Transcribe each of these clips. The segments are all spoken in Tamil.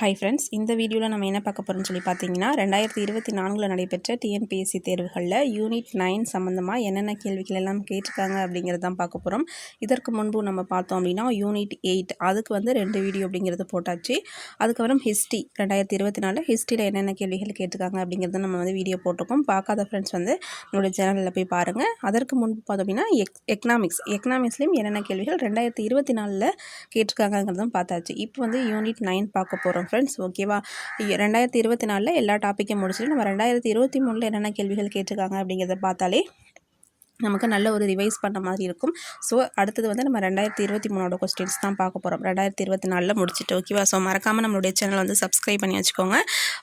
ஹாய் ஃப்ரெண்ட்ஸ் இந்த வீடியோவில் நம்ம என்ன பார்க்க போகிறோம்னு சொல்லி பார்த்தீங்கன்னா ரெண்டாயிரத்தி இருபத்தி நான்கில் நடைபெற்ற டிஎன்பிஎஸ்சி தேர்வுகளில் யூனிட் நைன் சம்மந்தமாக என்னென்ன கேள்விகள் எல்லாம் கேட்டிருக்காங்க அப்படிங்கிறது தான் பார்க்க போகிறோம் இதற்கு முன்பு நம்ம பார்த்தோம் அப்படின்னா யூனிட் எயிட் அதுக்கு வந்து ரெண்டு வீடியோ அப்படிங்கிறது போட்டாச்சு. அதுக்கப்புறம் ஹிஸ்ட்ரி ரெண்டாயிரத்தி இருபத்தி நாலு ஹிஸ்ட்ரியில் என்னென்ன கேள்விகள் கேட்டிருக்காங்க அப்படிங்கிறத நம்ம வந்து வீடியோ போட்டிருக்கோம். பார்க்காத ஃப்ரெண்ட்ஸ் வந்து நம்மளுடைய சேனலில் போய் பாருங்கள் அதற்கு முன்பு பார்த்தோம் அப்படின்னா எக் எக்கனாமிக்ஸ் எக்கனாமிக்ஸ்லேயும் என்னென்ன கேள்விகள் ரெண்டாயிரத்தி இருபத்தி நாலில் கேட்டிருக்காங்கங்கிறதும் பார்த்தாச்சு. இப்போ வந்து யூனிட் நைன் பார்க்க போகிறோம் ஃப்ரெண்ட்ஸ் ஓகேவா ரெண்டாயிரத்தி இருபத்தி நாலில் எல்லா டாப்பிக்கும் முடிச்சுட்டு நம்ம ரெண்டாயிரத்தி இருபத்தி மூணில் என்னென்ன கேள்விகள் கேட்டிருக்காங்க அப்படிங்கிறத பார்த்தாலே நமக்கு நல்ல ஒரு ரிவைஸ் பண்ண மாதிரி இருக்கும். ஸோ அடுத்தது வந்து நம்ம ரெண்டாயிரத்தி இருபத்தி மூணோட கொஸ்டின்ஸ் தான் பார்க்க போகிறோம் ரெண்டாயிரத்தி இருபத்தி நாலில் முடிச்சுட்டு ஓகேவா ஸோ மறக்காமல் நம்மளுடைய சேனல் வந்து சப்ஸ்கிரைப் பண்ணி வச்சுக்கோங்க.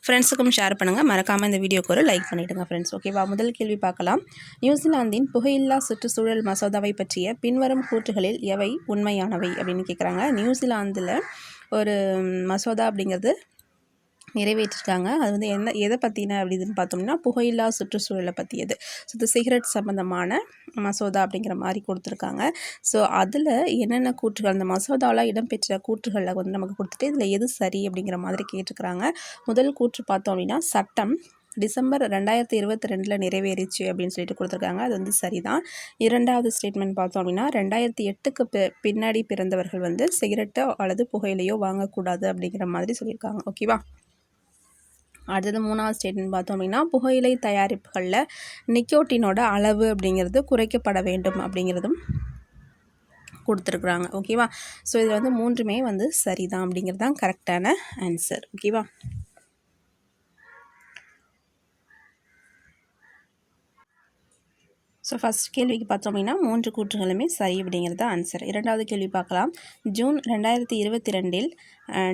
ஃப்ரெண்ட்ஸுக்கும் ஷேர் பண்ணுங்கள் மறக்காமல் இந்த வீடியோக்கு ஒரு லைக் பண்ணிவிடுங்க ஃப்ரெண்ட்ஸ் ஓகேவா முதல் கேள்வி பார்க்கலாம். நியூசிலாந்தின் புகையில்லா சுற்றுச்சூழல் மசோதாவை பற்றிய பின்வரும் கூற்றுகளில் எவை உண்மையானவை அப்படின்னு கேட்குறாங்க நியூசிலாந்தில் ஒரு மசோதா அப்படிங்கிறது நிறைவேற்றிருக்காங்க. அது வந்து என்ன எதை பற்றின அப்படின்னு பார்த்தோம்னா புகையில்லா சுற்றுச்சூழலை பற்றியது ஸோ இந்த சிகரெட் சம்மந்தமான மசோதா அப்படிங்கிற மாதிரி கொடுத்துருக்காங்க. ஸோ அதில் என்னென்ன கூற்றுகள் அந்த மசோதாவில் இடம்பெற்ற கூற்றுகளில் வந்து நமக்கு கொடுத்துட்டு இதில் எது சரி அப்படிங்கிற மாதிரி கேட்டிருக்கிறாங்க. முதல் கூற்று பார்த்தோம் அப்படின்னா சட்டம். டிசம்பர் ரெண்டாயிரத்தி இருபத்தி ரெண்டில் நிறைவேறிச்சு அப்படின்னு சொல்லிட்டு கொடுத்துருக்காங்க. அது வந்து சரிதான். இரண்டாவது ஸ்டேட்மெண்ட் பார்த்தோம் அப்படின்னா ரெண்டாயிரத்தி எட்டுக்கு பின்னாடி பிறந்தவர்கள் வந்து சிகரெட்டோ அல்லது புகையிலையோ வாங்கக்கூடாது அப்படிங்கிற மாதிரி சொல்லியிருக்காங்க. ஓகேவா? அடுத்தது மூணாவது ஸ்டேட்மெண்ட் பார்த்தோம் அப்படின்னா புகையிலை தயாரிப்புகளில் நிக்கோட்டினோட அளவு அப்படிங்கிறது குறைக்கப்பட வேண்டும் அப்படிங்கிறதும் கொடுத்துருக்குறாங்க. ஓகேவா? ஸோ இதில் வந்து மூன்றுமே வந்து சரிதான் அப்படிங்கிறது தான் கரெக்டான ஆன்சர் ஓகேவா? ஸோ ஃபஸ்ட் கேள்விக்கு பார்த்தோம் அப்படின்னா மூன்று கூற்றுகளுமே சரி அப்படிங்கிறது ஆன்சர் இரண்டாவது கேள்வி பார்க்கலாம். ஜூன் ரெண்டாயிரத்தி இருபத்தி ரெண்டில்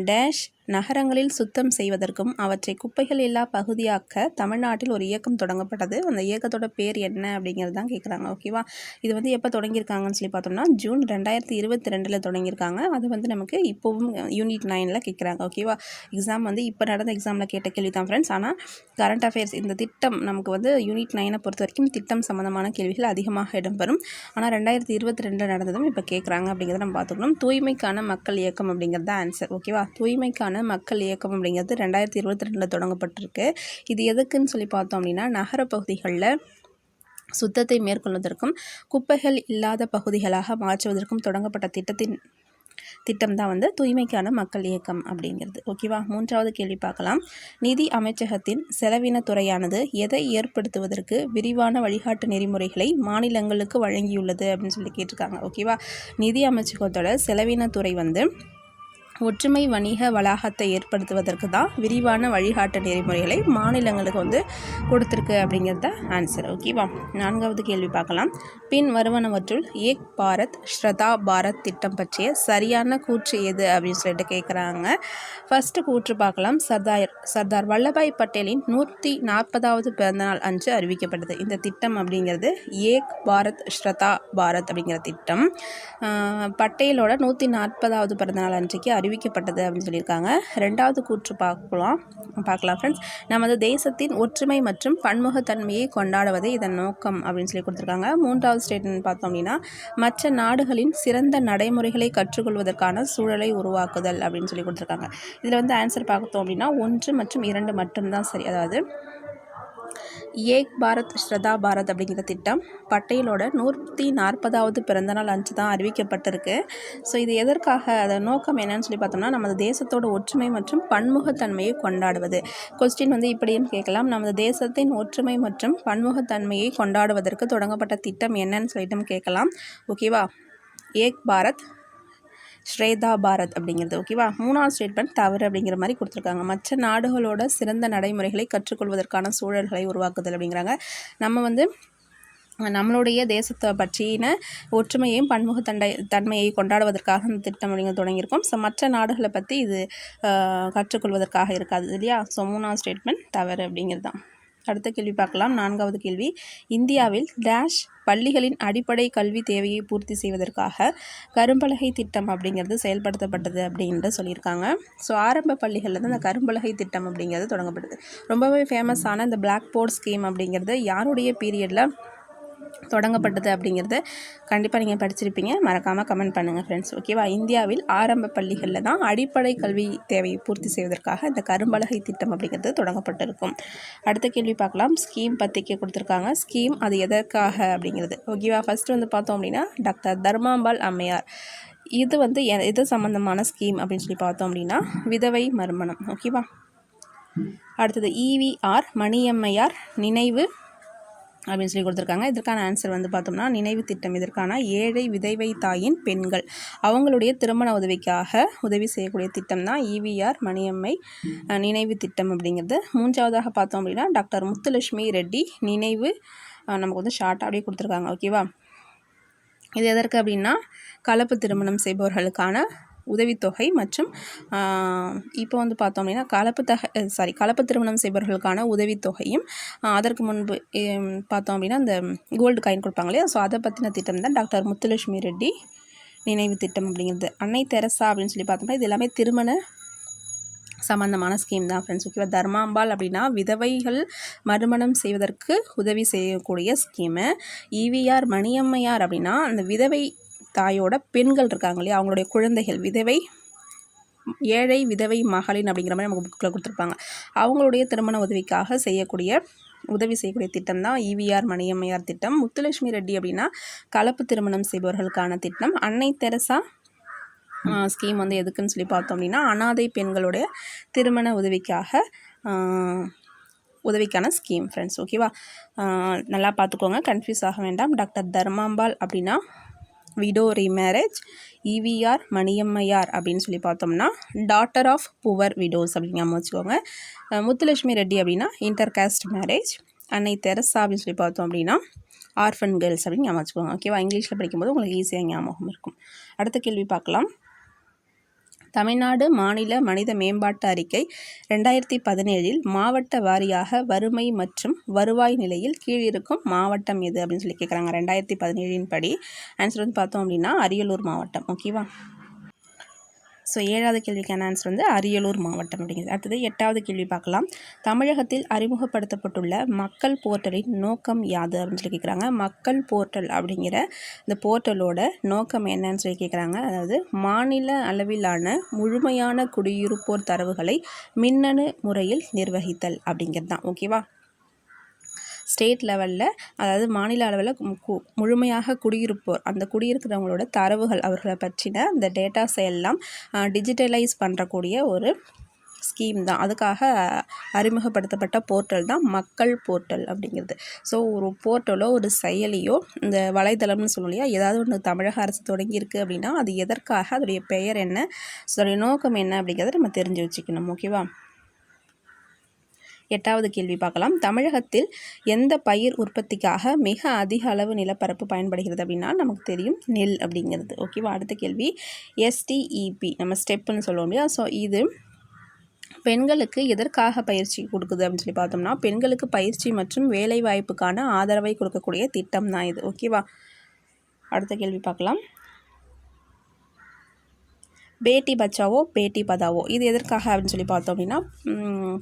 டேஷ் நகரங்களில் சுத்தம் செய்வதற்கும் அவற்றை குப்பைகள் இல்லா பகுதியாக்க தமிழ்நாட்டில் ஒரு இயக்கம் தொடங்கப்பட்டது. அந்த இயக்கத்தோட பேர் என்ன அப்படிங்கிறது தான் கேட்குறாங்க ஓகேவா இது வந்து எப்போ தொடங்கியிருக்காங்கன்னு சொல்லி பார்த்தோம்னா ஜூன் ரெண்டாயிரத்தி இருபத்தி ரெண்டில் தொடங்கியிருக்காங்க. அது வந்து நமக்கு இப்போவும் யூனிட் நைனில் கேட்குறாங்க ஓகேவா எக்ஸாம் வந்து இப்போ நடந்த எக்ஸாமில் கேட்ட கேள்வி தான் ஃப்ரெண்ட்ஸ் ஆனால் கரண்ட் அஃபேர்ஸ் இந்த திட்டம் நமக்கு வந்து யூனிட் நைனை பொறுத்த வரைக்கும் திட்டம் சம்மந்தமான கேள்விகள் அதிகமாக இடம்பெறும். ஆனால் ரெண்டாயிரத்தி இருபத்தி ரெண்டில் நடந்ததும் இப்போ கேட்குறாங்க அப்படிங்கிறத நம்ம பார்த்துக்கணும். தூய்மைக்கான மக்கள் இயக்கம் அப்படிங்கிறது தான் ஆன்சர் ஓகேவா? தூய்மைக்கான மக்கள் இயக்கம் அப்படிங்கிறது ரெண்டாயிரத்தி இருபத்தி ரெண்டில் தொடங்கப்பட்டிருக்கு. இது எதுக்குன்னு சொல்லி பார்த்தோம் அப்படின்னா நகர பகுதிகளில் சுத்தத்தை மேற்கொள்வதற்கும் குப்பைகள் இல்லாத பகுதிகளாக மாற்றுவதற்கும் தொடங்கப்பட்ட திட்டத்தின் திட்டம் தான் வந்து தூய்மைக்கான மக்கள் இயக்கம் அப்படிங்கிறது. ஓகேவா? மூன்றாவது கேள்வி பார்க்கலாம். நிதி அமைச்சகத்தின் செலவினத்துறையானது எதை ஏற்படுத்துவதற்கு விரிவான வழிகாட்டு நெறிமுறைகளை மாநிலங்களுக்கு வழங்கியுள்ளது அப்படின்னு சொல்லி கேட்டிருக்காங்க. ஓகேவா? நிதி அமைச்சகத்தோட செலவினத்துறை வந்து ஒற்றுமை வணிக வளாகத்தை ஏற்படுத்துவதற்கு தான் விரிவான வழிகாட்டு நெறிமுறைகளை மாநிலங்களுக்கு வந்து கொடுத்துருக்கு அப்படிங்கிறத ஆன்சர் ஓகேவா நான்காவது கேள்வி பார்க்கலாம். பின் வருவனவற்றுள் ஏக் பாரத் ஸ்ரதா பாரத் திட்டம் பற்றிய சரியான கூற்று எது அப்படின்னு சொல்லிட்டு கேட்குறாங்க ஃபஸ்ட்டு கூற்று பார்க்கலாம். சர்தார் சர்தார் வல்லபாய் பட்டேலின் நூற்றி நாற்பதாவது பிறந்தநாள் அன்று அறிவிக்கப்பட்டது. இந்த திட்டம் அப்படிங்கிறது ஏக் பாரத் ஸ்ரதா பாரத் அப்படிங்கிற திட்டம். பட்டேலோட நூற்றி நாற்பதாவது பிறந்தநாள் அன்றைக்கு அறிவிக்கப்பட்டது அப்படின்னு சொல்லியிருக்காங்க. ரெண்டாவது கூற்று பார்க்கலாம். பார்க்கலாம் ஃப்ரெண்ட்ஸ் நமது தேசத்தின் ஒற்றுமை மற்றும் பன்முகத்தன்மையை கொண்டாடுவதே இதன் நோக்கம் அப்படின்னு சொல்லி கொடுத்துருக்காங்க. மூன்றாவது ஸ்டேட்மெண்ட் பார்த்தோம் அப்படின்னா மற்ற நாடுகளின் சிறந்த நடைமுறைகளை கற்றுக்கொள்வதற்கான சூழலை உருவாக்குதல் அப்படின்னு சொல்லி கொடுத்துருக்காங்க. இதில் வந்து ஆன்சர் பார்த்தோம் அப்படின்னா ஒன்று மற்றும் இரண்டு மட்டும்தான் சரி. அதாவது ஏக் பாரத் ஸ்ரதா பாரத் அப்படிங்கிற திட்டம் பட்டேலோட நூற்றி நாற்பதாவது பிறந்தநாள் அன்று தான் அறிவிக்கப்பட்டிருக்கு. ஸோ இது எதற்காக அதன் நோக்கம் என்னன்னு சொல்லி பார்த்தோம்னா நமது தேசத்தோட ஒற்றுமை மற்றும் பன்முகத்தன்மையை கொண்டாடுவது. கொஸ்டின் வந்து இப்படியும் கேட்கலாம். நமது தேசத்தின் ஒற்றுமை மற்றும் பன்முகத்தன்மையை கொண்டாடுவதற்கு தொடங்கப்பட்ட திட்டம் என்னன்னு சொல்லிட்டு கேட்கலாம். ஓகேவா ஏக் பாரத் ஸ்ரேதா பாரத் அப்படிங்கிறது ஓகேவா மூணாவது ஸ்டேட்மெண்ட் தவறு அப்படிங்கிற மாதிரி கொடுத்துருக்காங்க. மற்ற நாடுகளோட சிறந்த நடைமுறைகளை கற்றுக்கொள்வதற்கான சூழல்களை உருவாக்குதல் அப்படிங்கிறாங்க. நம்ம வந்து நம்மளுடைய தேசத்தை பற்றின ஒற்றுமையையும் பன்முகத்தண்டை தன்மையை கொண்டாடுவதற்காக இந்த திட்டம் அப்படிங்கிறது தொடங்கியிருக்கோம். ஸோ மற்ற நாடுகளை பற்றி இது கற்றுக்கொள்வதற்காக இருக்காது இல்லையா? ஸோ மூணாவது ஸ்டேட்மெண்ட் தவறு அப்படிங்கிறது தான். அடுத்த கேள்வி பார்க்கலாம். நான்காவது கேள்வி. இந்தியாவில் டேஷ் பள்ளிகளின் அடிப்படை கல்வி தேவையை பூர்த்தி செய்வதற்காக கரும்பலகை திட்டம் அப்படிங்கிறது செயல்படுத்தப்பட்டது அப்படின்ட்டு சொல்லியிருக்காங்க. ஸோ ஆரம்ப பள்ளிகளில் தான் அந்த கரும்பலகை திட்டம் அப்படிங்கிறது தொடங்கப்பட்டது. ரொம்பவே ஃபேமஸான இந்த பிளாக் போர்ட் ஸ்கீம் அப்படிங்கிறது யாருடைய பீரியடில் தொடங்கப்பட்டது அப்படிங்கிறத கண்டிப்பாக நீங்கள் படிச்சிருப்பீங்க. மறக்காமல் கமெண்ட் பண்ணுங்கள் ஃப்ரெண்ட்ஸ் ஓகேவா இந்தியாவில் ஆரம்ப பள்ளிகளில் தான் அடிப்படை கல்வி தேவையை பூர்த்தி செய்வதற்காக இந்த கரும்பலகை திட்டம் அப்படிங்கிறது தொடங்கப்பட்டிருக்கும். அடுத்த கேள்வி பார்க்கலாம். ஸ்கீம் பத்திரிக்கை கொடுத்துருக்காங்க. ஸ்கீம் அது எதற்காக அப்படிங்கிறது. ஓகேவா ஃபஸ்ட்டு வந்து பார்த்தோம் அப்படின்னா டாக்டர் தர்மாம்பாள் அம்மையார். இது வந்து எ- எது சம்மந்தமான ஸ்கீம் அப்படின்னு சொல்லி பார்த்தோம் அப்படின்னா விதவை மறுமணம் ஓகேவா அடுத்தது இவிஆர் மணியம்மையார் நினைவு அப்படின்னு சொல்லி கொடுத்துருக்காங்க. இதற்கான ஆன்சர் வந்து பார்த்தோம்னா நினைவு திட்டம். இதற்கான ஏழை விதவை தாயின் பெண்கள். அவங்களுடைய திருமண உதவிக்காக உதவி செய்யக்கூடிய திட்டம் தான் இவிஆர் மணியம்மை நினைவு திட்டம் அப்படிங்கிறது. மூன்றாவதாக பார்த்தோம் அப்படின்னா டாக்டர் முத்துலட்சுமி ரெட்டி நினைவு நமக்கு வந்து ஷார்ட்டாக அப்படியே கொடுத்துருக்காங்க. ஓகேவா இது எதற்கு அப்படின்னா கலப்பு திருமணம் செய்பவர்களுக்கான உதவித்தொகை மற்றும் இப்போ வந்து பார்த்தோம் அப்படின்னா கலப்பு தக சாரி கலப்பு திருமணம் செய்பவர்களுக்கான உதவித்தொகையும் அதற்கு முன்பு பார்த்தோம் அப்படின்னா இந்த கோல்டு காயின் கொடுப்பாங்க இல்லையா? ஸோ அதை பற்றின திட்டம் தான் டாக்டர் முத்துலட்சுமி ரெட்டி நினைவு திட்டம் அப்படிங்கிறது. அன்னை தெரசா அப்படின்னு சொல்லி பார்த்தோம்னா இது எல்லாமே திருமண சம்மந்தமான ஸ்கீம் தான் ஃப்ரெண்ட்ஸ் ஓகேவா தர்மாம்பாள் அப்படின்னா விதவைகள் மறுமணம் செய்வதற்கு உதவி செய்யக்கூடிய ஸ்கீமு இவிஆர் மணியம்மையார் அப்படின்னா அந்த விதவை தாயோட பெண்கள் இருக்காங்க இல்லையா? அவங்களுடைய குழந்தைகள் விதவை ஏழை விதவை மகளின் அப்படிங்கிற மாதிரி நமக்கு புக்கில் கொடுத்துருப்பாங்க. அவங்களுடைய திருமண உதவிக்காக செய்யக்கூடிய உதவி செய்யக்கூடிய திட்டம் தான் இவிஆர் மணியம்மையார் திட்டம். முத்துலட்சுமி ரெட்டி அப்படின்னா கலப்பு திருமணம் செய்பவர்களுக்கான திட்டம். அன்னை தெரசா ஸ்கீம் வந்து எதுக்குன்னு சொல்லி பார்த்தோம் அப்படின்னா அனாதை பெண்களுடைய திருமண உதவிக்காக உதவிக்கான ஸ்கீம் ஃப்ரெண்ட்ஸ் ஓகேவா நல்லா பார்த்துக்கோங்க. கன்ஃபியூஸ் ஆக வேண்டாம். டாக்டர் தர்மாம்பாள் அப்படின்னா விடோ ரீமேரேஜ் இவிஆர் மணியம்மையார் அப்படின்னு சொல்லி பார்த்தோம்னா டாட்டர் ஆஃப் புவர் விடோஸ் அப்படிங்க வச்சுக்கோங்க. முத்துலட்சுமி ரெட்டி அப்படின்னா இன்டர் காஸ்ட் மேரேஜ் அன்னை தெரசா அப்படின்னு சொல்லி பார்த்தோம் அப்படின்னா ஆர்ஃபன் கேர்ள்ஸ் அப்படின்னு ஞாபகம் வச்சுக்கோங்க. ஓகேவா இங்கிலீஷில் படிக்கும்போது உங்களுக்கு ஈஸியாக ஞாபகம் இருக்கும். அடுத்த கேள்வி பார்க்கலாம். தமிழ்நாடு மாநில மனித மேம்பாட்டு அறிக்கை ரெண்டாயிரத்தி பதினேழில் மாவட்ட வாரியாக வறுமை மற்றும் வருவாய் நிலையில் கீழிருக்கும் மாவட்டம் எது அப்படின்னு சொல்லி கேட்குறாங்க ரெண்டாயிரத்தி பதினேழின் படி ஆன்சர் வந்து பார்த்தோம் அப்படின்னா அரியலூர் மாவட்டம். ஓகேவா ஸோ ஏழாவது கேள்விக்கான ஆன்சர் வந்து? அரியலூர் மாவட்டம் அப்படிங்கிறது அடுத்தது எட்டாவது கேள்வி பார்க்கலாம். தமிழகத்தில் அறிமுகப்படுத்தப்பட்டுள்ள மக்கள் போர்ட்டலின் நோக்கம் யாது அப்படின்னு சொல்லி கேட்குறாங்க மக்கள் போர்ட்டல் அப்படிங்கிற இந்த போர்ட்டலோட நோக்கம் என்னன்னு சொல்லி கேட்குறாங்க அதாவது மாநில அளவிலான முழுமையான குடியிருப்போர் தரவுகளை மின்னணு முறையில் நிர்வகித்தல் அப்படிங்கிறது தான். ஓகேவா ஸ்டேட் லெவலில் அதாவது மாநில அளவில் முழுமையாக குடியிருப்போர். அந்த குடியிருக்கிறவங்களோட தரவுகள் அவர்களை பற்றின அந்த டேட்டாஸை எல்லாம் டிஜிட்டலைஸ் பண்ணுறக்கூடிய ஒரு ஸ்கீம் தான். அதுக்காக அறிமுகப்படுத்தப்பட்ட போர்ட்டல் தான் மக்கள் போர்ட்டல் அப்படிங்கிறது. ஸோ ஒரு போர்ட்டலோ ஒரு செயலியோ இந்த வலைதளம்னு சொல்லும் இல்லையா? ஏதாவது ஒன்று தமிழக அரசு தொடங்கியிருக்கு அப்படின்னா அது எதற்காக அதோடைய பெயர் என்ன ஸோ அதோடைய நோக்கம் என்ன அப்படிங்கிறத நம்ம தெரிஞ்சு வச்சுக்கணும். ஓகேவா? எட்டாவது கேள்வி பார்க்கலாம். தமிழகத்தில் எந்த பயிர் உற்பத்திக்காக மிக அதிக அளவு நிலப்பரப்பு பயன்படுகிறது அப்படின்னா நமக்கு தெரியும் நெல் அப்படிங்கிறது. ஓகேவா அடுத்த கேள்வி. எஸ்டிஇபி நம்ம ஸ்டெப்புன்னு சொல்லுவோம் இல்லையா? ஸோ இது பெண்களுக்கு எதற்காக பயிற்சி கொடுக்குது அப்படின்னு சொல்லி பார்த்தோம்னா பெண்களுக்கு பயிற்சி மற்றும் வேலைவாய்ப்புக்கான ஆதரவை கொடுக்கக்கூடிய திட்டம் தான் இது. ஓகேவா அடுத்த கேள்வி பார்க்கலாம். பேட்டி பச்சாவோ பேட்டி பதாவோ. இது எதற்காக அப்படின்னு சொல்லி பார்த்தோம் அப்படின்னா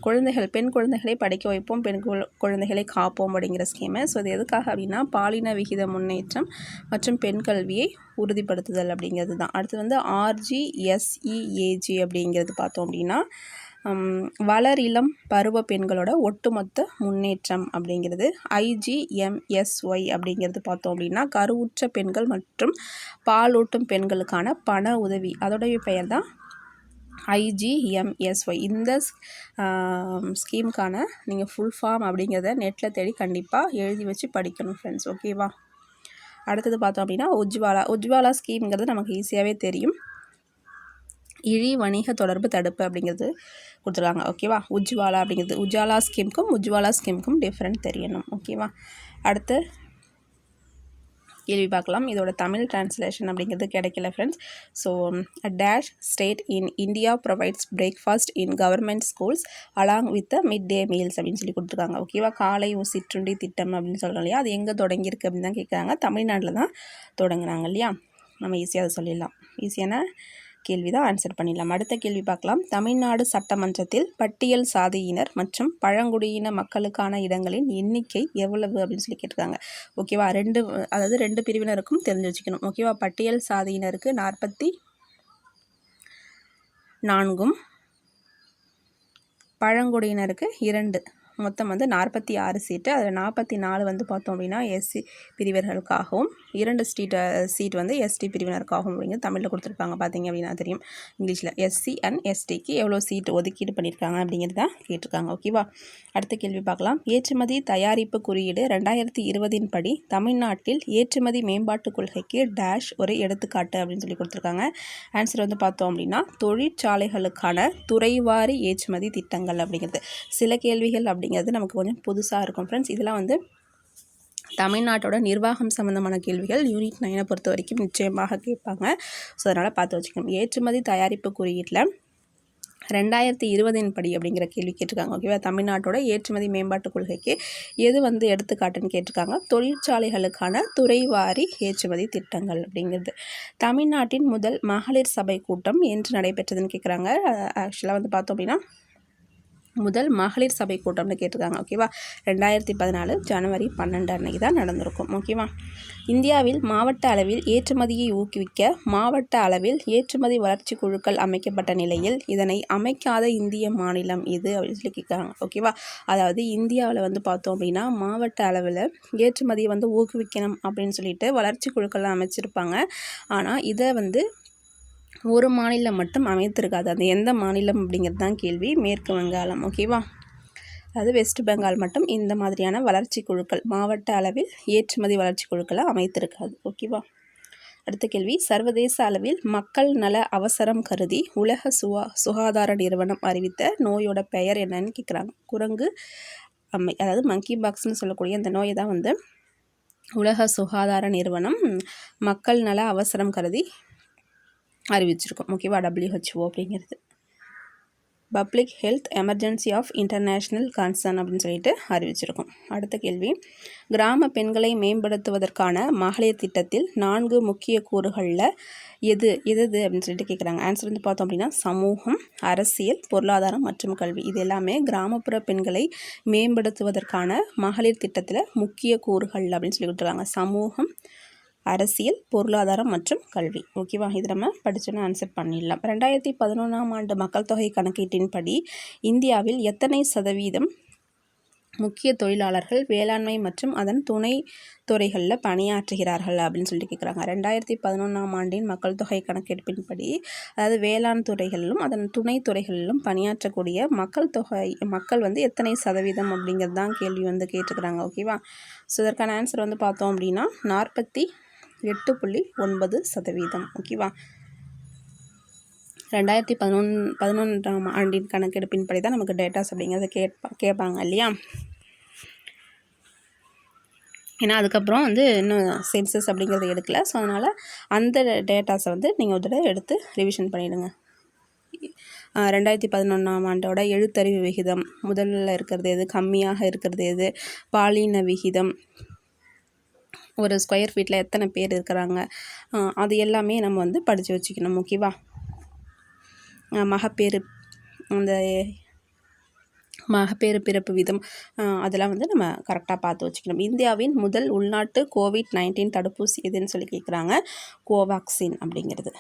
குழந்தைகள் பெண் குழந்தைகளை படிக்க வைப்போம் பெண் குழந்தைகளை காப்போம் அப்படிங்கிற ஸ்கீமு ஸோ இது எதுக்காக அப்படின்னா பாலின விகித முன்னேற்றம் மற்றும் பெண் கல்வியை உறுதிப்படுத்துதல் அப்படிங்கிறது தான். அடுத்து வந்து ஆர்ஜிஎஸ்இஏஜி அப்படிங்கிறது பார்த்தோம் அப்படின்னா வளர் இளம் பருவ பெண்களோட ஒட்டுமொத்த முன்னேற்றம் அப்படிங்கிறது ஐஜிஎம்எஸ்ஒய் அப்படிங்கிறது பார்த்தோம் அப்படின்னா கருவுற்ற பெண்கள் மற்றும் பாலூட்டும் பெண்களுக்கான பண உதவி. அதோடைய பெயர் தான் ஐஜிஎம்எஸ்ஒய் இந்த ஸ்கீமுக்கான நீங்கள் ஃபுல் ஃபார்ம் அப்படிங்கிறத நெட்டில் தேடி கண்டிப்பாக எழுதி வச்சு படிக்கணும் ஃப்ரெண்ட்ஸ் ஓகேவா அடுத்தது பார்த்தோம் அப்படின்னா உஜ்வாலா. உஜ்வாலா ஸ்கீம்ங்கிறது நமக்கு ஈஸியாகவே தெரியும். இழி வணிக தொடர்பு தடுப்பு அப்படிங்கிறது கொடுத்துருக்காங்க. ஓகேவா உஜ்வாலா அப்படிங்கிறது. உஜாலா ஸ்கீமுக்கும் உஜ்வாலா ஸ்கீமுக்கும் டிஃப்ரெண்ட் தெரியணும். ஓகேவா அடுத்து கேள்வி பார்க்கலாம். இதோட தமிழ் டிரான்ஸ்லேஷன் அப்படிங்கிறது கிடைக்கல friends so dash state in India provides breakfast in government schools along with mid day meals அப்படின்னு சொல்லி கொடுத்துருக்காங்க. ஓகேவா காலை சிற்றுண்டி திட்டம் அப்படின்னு சொல்கிறோம் இல்லையா? அது எங்கே தொடங்கியிருக்கு அப்படின்னு தான் கேட்குறாங்க தமிழ்நாட்டில் தான் தொடங்குனாங்க இல்லையா? நம்ம ஈஸியாக அதை சொல்லிடலாம். ஈஸியான கேள்வி தான் ஆன்சர் பண்ணிடலாம். அடுத்த கேள்வி பார்க்கலாம். தமிழ்நாடு சட்டமன்றத்தில் பட்டியல் சாதியினர் மற்றும் பழங்குடியின மக்களுக்கான இடங்களின் எண்ணிக்கை எவ்வளவு அப்படின்னு சொல்லி கேட்டிருக்காங்க. ஓகேவா ரெண்டு அதாவது ரெண்டு பிரிவினருக்கும் தெரிஞ்சு வச்சுக்கணும். ஓகேவா பட்டியல் சாதியினருக்கு நாற்பத்தி நான்கும் பழங்குடியினருக்கு இரண்டு. மொத்தம் வந்து நாற்பத்தி ஆறு சீட்டு அதில் நாற்பத்தி நாலு வந்து பார்த்தோம் அப்படின்னா எஸ்சி பிரிவர்களுக்காகவும் இரண்டு ஸ்டீட் சீட் வந்து எஸ்டி பிரிவினருக்காகவும் அப்படிங்கிறது தமிழில் கொடுத்துருப்பாங்க பார்த்தீங்க அப்படின்னா தெரியும். இங்கிலீஷில் எஸ்சி அண்ட் எஸ்டிக்கு எவ்வளோ சீட் ஒதுக்கீடு பண்ணியிருக்காங்க அப்படிங்கிறது தான் கேட்டிருக்காங்க ஓகேவா அடுத்த கேள்வி பார்க்கலாம். ஏற்றுமதி தயாரிப்பு குறியீடு ரெண்டாயிரத்தி இருபதின் படி தமிழ்நாட்டில் ஏற்றுமதி மேம்பாட்டு கொள்கைக்கு டேஷ் ஒரு எடுத்துக்காட்டு அப்படின்னு சொல்லி கொடுத்துருக்காங்க. ஆன்சர் வந்து பார்த்தோம் அப்படின்னா தொழிற்சாலைகளுக்கான துறைவாரி ஏற்றுமதி திட்டங்கள் அப்படிங்கிறது. சில கேள்விகள் அப்படி அப்படிங்கிறது நமக்கு கொஞ்சம் புதுசாக இருக்கும். ஃப்ரெண்ட்ஸ் இதெல்லாம் வந்து தமிழ்நாட்டோட நிர்வாகம் சம்மந்தமான கேள்விகள் யூனிட் நைனை பொறுத்த வரைக்கும் நிச்சயமாக கேட்பாங்க. ஸோ அதனால் பார்த்து வச்சுக்கணும். ஏற்றுமதி தயாரிப்பு குறியீட்டில் ரெண்டாயிரத்தி இருபதின் படி அப்படிங்கிற கேள்வி கேட்டிருக்காங்க. ஓகேவா தமிழ்நாட்டோட ஏற்றுமதி மேம்பாட்டு கொள்கைக்கு எது வந்து எடுத்துக்காட்டுன்னு கேட்டிருக்காங்க. தொழிற்சாலைகளுக்கான துறைவாரி ஏற்றுமதி திட்டங்கள் அப்படிங்கிறது. தமிழ்நாட்டின் முதல் மகளிர் சபை கூட்டம் என்று நடைபெற்றதுன்னு கேட்குறாங்க. ஆக்சுவலாக வந்து பார்த்தோம் அப்படின்னா முதல் மகளிர் சபை கூட்டம்னு கேட்டிருக்காங்க ஓகேவா? ரெண்டாயிரத்தி பதினாலு ஜனவரி பன்னெண்டு அன்னைக்கு தான் நடந்திருக்கும் ஓகேவா? இந்தியாவில் மாவட்ட அளவில் ஏற்றுமதியை ஊக்குவிக்க மாவட்ட அளவில் ஏற்றுமதி வளர்ச்சி குழுக்கள் அமைக்கப்பட்ட நிலையில் இதனை அமைக்காத இந்திய மாநிலம் இது அப்படின்னு சொல்லி கேட்குறாங்க ஓகேவா? அதாவது இந்தியாவில் வந்து பார்த்தோம் அப்படின்னா மாவட்ட அளவில் ஏற்றுமதியை வந்து ஊக்குவிக்கணும் அப்படின்னு சொல்லிட்டு வளர்ச்சி குழுக்கள்லாம் அமைச்சிருப்பாங்க. ஆனால் இதை வந்து ஒரு மாநிலம் மட்டும் அமைத்திருக்காது அது எந்த மாநிலம் அப்படிங்கிறது தான் கேள்வி. மேற்கு வங்காளம் ஓகேவா அதாவது வெஸ்ட் பெங்கால் மட்டும் இந்த மாதிரியான வளர்ச்சி குழுக்கள் மாவட்ட அளவில் ஏற்றுமதி வளர்ச்சி குழுக்களை அமைத்திருக்காது ஓகேவா அடுத்த கேள்வி. சர்வதேச அளவில் மக்கள் நல அவசரம் கருதி உலக சுகா சுகாதார நிறுவனம் அறிவித்த நோயோட பெயர் என்னன்னு கேட்குறாங்க. குரங்கு அம்மை அதாவது மங்கி பாக்ஸ்னு சொல்லக்கூடிய அந்த நோயை தான் வந்து உலக சுகாதார நிறுவனம் மக்கள் நல அவசரம் கருதி அறிவிச்சிருக்கோம். ஓகேவா டபிள்யூஹெச்ஓ அப்படிங்கிறது. Public health emergency of international concern அப்படின்னு சொல்லிட்டு அறிவிச்சிருக்கோம். அடுத்த கேள்வி. கிராம பெண்களை மேம்படுத்துவதற்கான மகளிர் திட்டத்தில் நான்கு முக்கிய கூறுகளில் எது எது அப்படின்னு சொல்லிட்டு கேட்குறாங்க ஆன்சர் வந்து பார்த்தோம் அப்படின்னா சமூகம் அரசியல் பொருளாதாரம் மற்றும் கல்வி. இது எல்லாமே கிராமப்புற பெண்களை மேம்படுத்துவதற்கான மகளிர் திட்டத்தில் முக்கிய கூறுகள் அப்படின்னு சொல்லி கொடுத்துருக்காங்க. சமூகம் அரசியல் பொருளாதாரம் மற்றும் கல்வி. ஓகேவா இது நம்ம படிச்சோன்னு ஆன்சர் பண்ணிடலாம். ரெண்டாயிரத்தி பதினொன்றாம் ஆண்டு மக்கள் தொகை கணக்கீட்டின்படி இந்தியாவில் எத்தனை சதவீதம் முக்கிய தொழிலாளர்கள் வேளாண்மை மற்றும் அதன் துணை துறைகளில் பணியாற்றுகிறார்கள் அப்படின்னு சொல்லிட்டு கேட்குறாங்க ரெண்டாயிரத்தி பதினொன்றாம் ஆண்டின் மக்கள் தொகை கணக்கெடுப்பின்படி அதாவது வேளாண் துறைகளிலும் அதன் துணை துறைகளிலும் பணியாற்றக்கூடிய மக்கள் தொகை மக்கள் வந்து எத்தனை சதவீதம் அப்படிங்கிறது தான் கேள்வி வந்து கேட்டுக்கிறாங்க. ஓகேவா? ஸோ இதற்கான ஆன்சர் வந்து பார்த்தோம் அப்படின்னா நாற்பத்தி எட்டு புள்ளி ஒன்பது சதவீதம். ஓகேவா? ரெண்டாயிரத்தி பதினொன் பதினொன்றாம் ஆண்டின் கணக்கெடுப்பின்படி தான் நமக்கு டேட்டாஸ் அப்படிங்கிறத கேட்பா கேட்பாங்க இல்லையா? ஏன்னா அதுக்கப்புறம் வந்து இன்னும் சென்சஸ் அப்படிங்கிறது எடுக்கல. ஸோ அதனால் அந்த டேட்டாஸை வந்து நீங்கள் ஒரு தடவை எடுத்து ரிவிஷன் பண்ணிவிடுங்க ரெண்டாயிரத்தி பதினொன்றாம் ஆண்டோட எழுத்தறிவு விகிதம். முதல்ல இருக்கிறது எது? கம்மியாக இருக்கிறது எது? பாலின விகிதம். ஒரு ஸ்கொயர் ஃபீட்டில் எத்தனை பேர் இருக்கிறாங்க? அது எல்லாமே நம்ம வந்து படித்து வச்சுக்கணும் ஓகேவா? மகப்பேறு அந்த மகப்பேறு பிறப்பு விதம் அதெல்லாம் வந்து நம்ம கரெக்டாக பார்த்து வச்சுக்கணும். இந்தியாவின் முதல் உள்நாட்டு கோவிட் நைன்டீன் தடுப்பூசி எதுன்னு சொல்லி கேட்குறாங்க கோவாக்சின் அப்படிங்கிறது.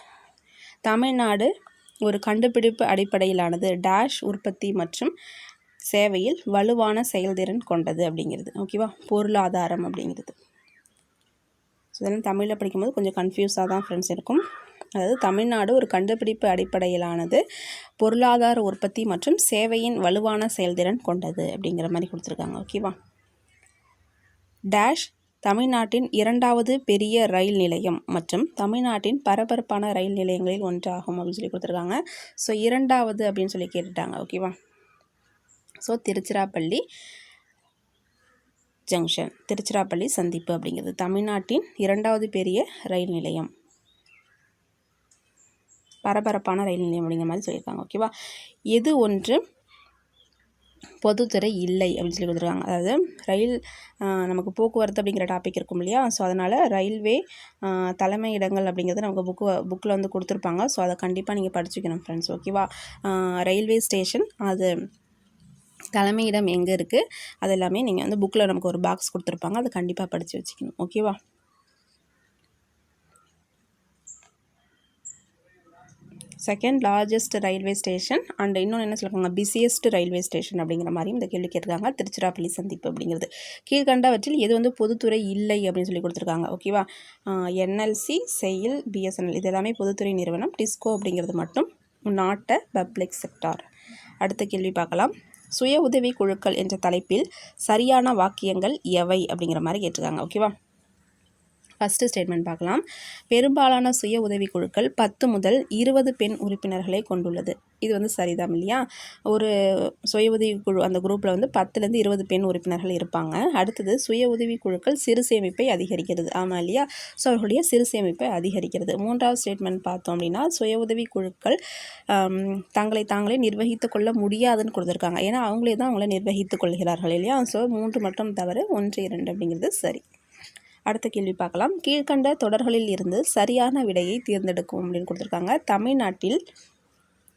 தமிழ்நாடு ஒரு கண்டுபிடிப்பு அடிப்படையிலானது டேஷ் உற்பத்தி மற்றும் சேவையில் வலுவான செயல்திறன் கொண்டது அப்படிங்கிறது ஓகேவா? பொருளாதாரம் அப்படிங்கிறது. இதெல்லாம் தமிழில் படிக்கும்போது கொஞ்சம் கன்ஃபியூஸாக தான் ஃப்ரெண்ட்ஸ் இருக்கும். அதாவது தமிழ்நாடு ஒரு கண்டுபிடிப்பு அடிப்படையிலானது பொருளாதார உற்பத்தி மற்றும் சேவையின் வலுவான செயல்திறன் கொண்டது அப்படிங்கிற மாதிரி கொடுத்துருக்காங்க. ஓகேவா டேஷ் தமிழ்நாட்டின் இரண்டாவது பெரிய ரயில் நிலையம் மற்றும் தமிழ்நாட்டின் பரபரப்பான ரயில் நிலையங்களில் ஒன்றாகும் அப்படின்னு சொல்லி கொடுத்துருக்காங்க. ஸோ இரண்டாவது அப்படின்னு சொல்லி கேட்டுட்டாங்க. ஓகேவா ஸோ திருச்சிராப்பள்ளி ஜங்ஷன் திருச்சிராப்பள்ளி சந்திப்பு அப்படிங்கிறது தமிழ்நாட்டின் இரண்டாவது பெரிய ரயில் நிலையம். பரபரப்பான ரயில் நிலையம் அப்படிங்கிற மாதிரி சொல்லியிருக்காங்க ஓகேவா எது ஒன்று பொதுத்துறை இல்லை அப்படின்னு சொல்லி கொடுத்துருக்காங்க. அதாவது ரயில் நமக்கு போக்குவரத்து அப்படிங்கிற டாபிக் இருக்கும் இல்லையா? ஸோ அதனால் ரயில்வே தலைமை இடங்கள் அப்படிங்கிறது நமக்கு புக்கு புக்கில் வந்து கொடுத்துருப்பாங்க. ஸோ அதை கண்டிப்பாக நீங்கள் படிச்சுக்கணும் ஃப்ரெண்ட்ஸ் ஓகேவா ரயில்வே ஸ்டேஷன் அது தலைமையிடம் எங்கே இருக்குது அது எல்லாமே நீங்கள் வந்து புக்கில் நமக்கு ஒரு பாக்ஸ் கொடுத்துருப்பாங்க. அதை கண்டிப்பாக படித்து வச்சுக்கணும். ஓகேவா second largest railway station and இன்னொன்று என்ன சொல்லுவாங்க? பிஸியஸ்ட் ரயில்வே ஸ்டேஷன் அப்படிங்கிற மாதிரியும் இந்த கேள்வி கேட்டிருக்காங்க. திருச்சிராப்பள்ளி சந்திப்பு அப்படிங்கிறது. கீழ்கண்டவற்றில் எது வந்து பொதுத்துறை இல்லை அப்படின்னு சொல்லி கொடுத்துருக்காங்க. ஓகேவா என்எல்சி செயல் பிஎஸ்என்எல் இது எல்லாமே பொதுத்துறை நிறுவனம். டிஸ்கோ அப்படிங்கிறது மட்டும் நாட் அ பப்ளிக் செக்டார் அடுத்த கேள்வி பார்க்கலாம். சுய உதவி குழுக்கள் என்ற தலைப்பில் சரியான வாக்கியங்கள் எவை அப்படிங்கிற மாதிரி கேட்டிருக்காங்க. ஓகேவா ஃபஸ்ட்டு ஸ்டேட்மெண்ட் பார்க்கலாம். பெரும்பாலான சுய உதவி குழுக்கள் பத்து முதல் இருபது பெண் உறுப்பினர்களை கொண்டுள்ளது. இது வந்து சரிதான் இல்லையா? ஒரு சுய உதவி குழு அந்த குரூப்பில் வந்து பத்துலேருந்து இருபது பெண் உறுப்பினர்கள் இருப்பாங்க. அடுத்தது சுய உதவி குழுக்கள் சிறு சேமிப்பை அதிகரிக்கிறது. ஆமாம் இல்லையா? ஸோ அவர்களுடைய சிறு சேமிப்பை அதிகரிக்கிறது. மூன்றாவது ஸ்டேட்மெண்ட் பார்த்தோம் அப்படின்னா சுய உதவி குழுக்கள் தங்களை தாங்களே நிர்வகித்து கொள்ள முடியாதுன்னு கொடுத்துருக்காங்க. ஏன்னா அவங்களே தான் அவங்கள நிர்வகித்து கொள்கிறார்கள் இல்லையா? ஸோ மூன்று மட்டும் தவிர ஒன்று இரண்டு அப்படிங்கிறது சரி. அடுத்த கேள்வி பார்க்கலாம். கீழ்கண்ட தொடர்களில் இருந்து சரியான விடையை தேர்ந்தெடுக்கும் அப்படின்னு கொடுத்துருக்காங்க. தமிழ்நாட்டில்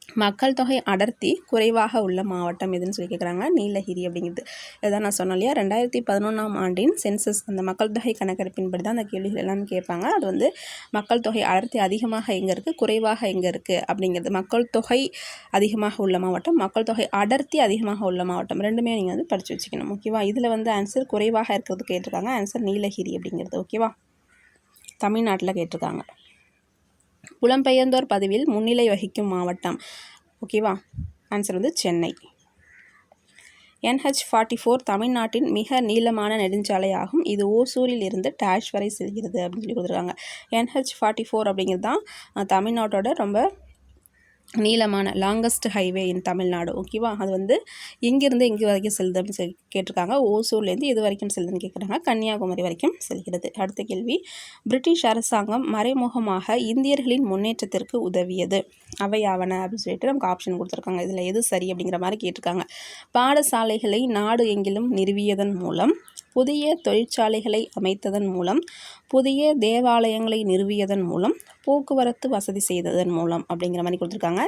மக்கள் தொகை அடர்த்தி குறைவாக உள்ள மாவட்டம் எதுன்னு சொல்லி கேட்குறாங்க நீலகிரி அப்படிங்கிறது. இதான் நான் சொன்னேன் இல்லையா? ரெண்டாயிரத்தி பதினொன்றாம் ஆண்டின் சென்சஸ் அந்த மக்கள் தொகை கணக்கெடுப்பின்படி தான் அந்த கேள்விகள் எல்லாமே கேட்பாங்க. அது வந்து மக்கள் தொகை அடர்த்தி அதிகமாக எங்கே இருக்குது குறைவாக எங்கே இருக்குது அப்படிங்கிறது. மக்கள் தொகை அதிகமாக உள்ள மாவட்டம் மக்கள் தொகை அடர்த்தி அதிகமாக உள்ள மாவட்டம் ரெண்டுமே நீங்கள் வந்து படித்து வச்சுக்கணும். ஓகேவா? இதில் வந்து ஆன்சர் குறைவாக இருக்கிறது கேட்டிருக்காங்க. ஆன்சர் நீலகிரி அப்படிங்கிறது. ஓகேவா? தமிழ்நாட்டில் கேட்டிருக்காங்க. புலம்பெயர்ந்தோர் பதிவில் முன்னிலை வகிக்கும் மாவட்டம். ஓகேவா ஆன்சர் வந்து சென்னை. என்ஹெச் ஃபார்ட்டி ஃபோர் தமிழ்நாட்டின் மிக நீளமான நெடுஞ்சாலை ஆகும் இது ஓசூரில் இருந்து டேஷ் வரை செல்கிறது அப்படின்னு சொல்லி கொடுத்துருக்காங்க. என்ஹெச் ஃபார்ட்டி ஃபோர் அப்படிங்கிறது தான் தமிழ்நாட்டோட ரொம்ப நீளமான லாங்கஸ்ட் ஹைவே இன் தமிழ்நாடு. ஓகேவா அது வந்து எங்கேருந்து எங்கே வரைக்கும் செல்லுது அப்படின்னு சொல்லி கேட்டிருக்காங்க. ஓசூர்லேருந்து எது வரைக்கும் செல்லுதுன்னு கேட்குறாங்க. கன்னியாகுமரி வரைக்கும் செல்கிறது. அடுத்த கேள்வி. பிரிட்டிஷ் அரசாங்கம் மறைமுகமாக இந்தியர்களின் முன்னேற்றத்திற்கு உதவியது. அவையாவன அப்படின்னு சொல்லிட்டு நமக்கு ஆப்ஷன் கொடுத்துருக்காங்க. இதில் எது சரி அப்படிங்கிற மாதிரி கேட்டிருக்காங்க. பாடசாலைகளை நாடு எங்கிலும் நிறுவியதன் மூலம் புதிய தொழிற்சாலைகளை அமைத்ததன் மூலம் புதிய தேவாலயங்களை நிறுவியதன் மூலம் போக்குவரத்து வசதி செய்ததன் மூலம் அப்படிங்கிற மாதிரி கொடுத்துருக்காங்க.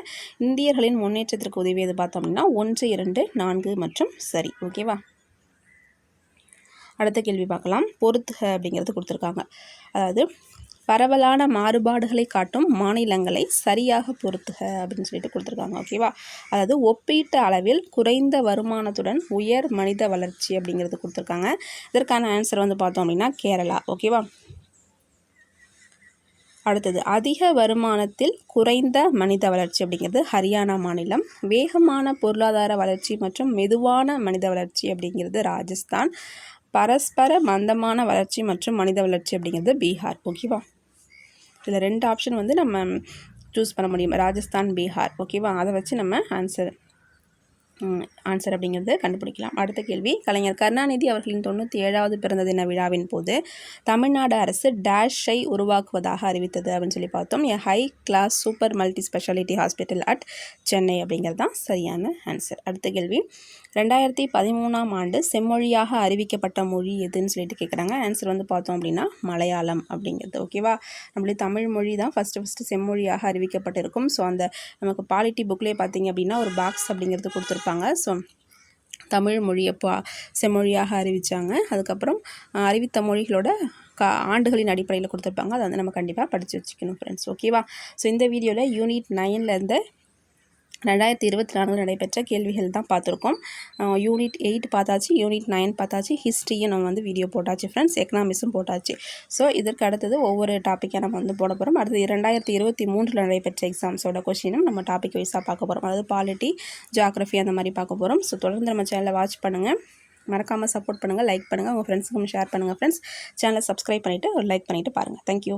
இந்தியர்களின் முன்னேற்றத்திற்கு உதவியது பார்த்தோம் அப்படின்னா ஒன்று இரண்டு நான்கு மற்றும் சரி. ஓகேவா அடுத்த கேள்வி பார்க்கலாம். பொறுத்துக அப்படிங்கிறது கொடுத்துருக்காங்க. அதாவது பரவலான மாறுபாடுகளை காட்டும் மாநிலங்களை சரியாக பொறுத்துக அப்படின்னு சொல்லிட்டு கொடுத்துருக்காங்க ஓகேவா அதாவது ஒப்பீட்டு அளவில் குறைந்த வருமானத்துடன் உயர் மனித வளர்ச்சி அப்படிங்கிறது கொடுத்துருக்காங்க. இதற்கான ஆன்சர் வந்து பார்த்தோம் அப்படின்னா கேரளா ஓகேவா அடுத்தது அதிக வருமானத்தில் குறைந்த மனித வளர்ச்சி அப்படிங்கிறது ஹரியானா மாநிலம். வேகமான பொருளாதார வளர்ச்சி மற்றும் மெதுவான மனித வளர்ச்சி அப்படிங்கிறது ராஜஸ்தான். பரஸ்பர மந்தமான வளர்ச்சி மற்றும் மனித வளர்ச்சி அப்படிங்கிறது பீகார் ஓகேவா இதில் ரெண்டு ஆப்ஷன் வந்து நம்ம சூஸ் பண்ண முடியும். ராஜஸ்தான் பீகார். ஓகேவா அதை வச்சு நம்ம ஆன்சர் ஆன்சர் அப்படிங்கிறது கண்டுபிடிக்கலாம். அடுத்த கேள்வி. கலைஞர் கருணாநிதி அவர்களின் தொண்ணூற்றி ஏழாவது பிறந்த தின விழாவின் போது தமிழ்நாடு அரசு டேஷை உருவாக்குவதாக அறிவித்தது அப்படின்னு சொல்லி பார்த்தோம். A high class super multi speciality hospital at Chennai அப்படிங்கிறது தான் சரியான ஆன்சர் அடுத்த கேள்வி. ரெண்டாயிரத்தி பதிமூணாம் ஆண்டு செம்மொழியாக அறிவிக்கப்பட்ட மொழி எதுன்னு சொல்லிட்டு கேட்குறாங்க ஆன்சர் வந்து பார்த்தோம் அப்படின்னா மலையாளம் அப்படிங்கிறது. ஓகேவா நம்மளுடைய தமிழ் மொழி தான் ஃபஸ்ட்டு ஃபஸ்ட்டு செம்மொழியாக அறிவிக்கப்பட்டிருக்கும். ஸோ அந்த நமக்கு பாலிட்டி புக்லேயே பார்த்தீங்க அப்படின்னா ஒரு பாக்ஸ் அப்படிங்கிறது கொடுத்துருப்பாங்க ஸோ தமிழ் மொழியை பா செம்மொழியாக அறிவித்தாங்க அதுக்கப்புறம் அறிவித்த மொழிகளோட கா ஆண்டுகளின் அடிப்படையில் கொடுத்துருப்பாங்க. அதை வந்து நம்ம கண்டிப்பாக படித்து வச்சுக்கணும் ஃப்ரெண்ட்ஸ் ஓகேவா ஸோ இந்த வீடியோவில் யூனிட் நைன்லேருந்து ரெண்டாயிரத்தி இருபத்தி நான்கில் நடைபெற்ற கேள்விகள் தான் பார்த்துருக்கோம். யூனிட் எயிட் பார்த்தாச்சு யூனிட் நைன் பார்த்தாச்சு ஹிஸ்ட்ரியும் நம்ம வந்து வீடியோ போட்டாச்சு ஃப்ரெண்ட்ஸ் எக்கனாமிக்ஸும் போட்டாச்சு. ஸோ இதற்கு அடுத்தது ஒவ்வொரு டாப்பிக்காக நம்ம வந்து போட போகிறோம் அடுத்து இரண்டாயிரத்தி இருபத்தி மூன்றில் நடைபெற்ற எக்ஸாம்ஸோட கொஷினும் நம்ம டாபிக் வைஸாக பார்க்க போகிறோம் அதாவது பாலிட்டி ஜியாகிரஃபி அந்த மாதிரி பார்க்க போகிறோம் ஸோ தொடர்ந்து நம்ம சேனலை வாட்ச் பண்ணுங்கள் மறக்காமல் சப்போர்ட் பண்ணுங்கள் லைக் பண்ணுங்கள் உங்கள் ஃப்ரெண்ட்ஸுக்கும் ஷேர் பண்ணுங்கள் ஃப்ரெண்ட்ஸ் சேனலை சப்ஸ்கிரைப் பண்ணிவிட்டு ஒரு லைக் பண்ணிவிட்டு பாருங்கள் தேங்க்யூ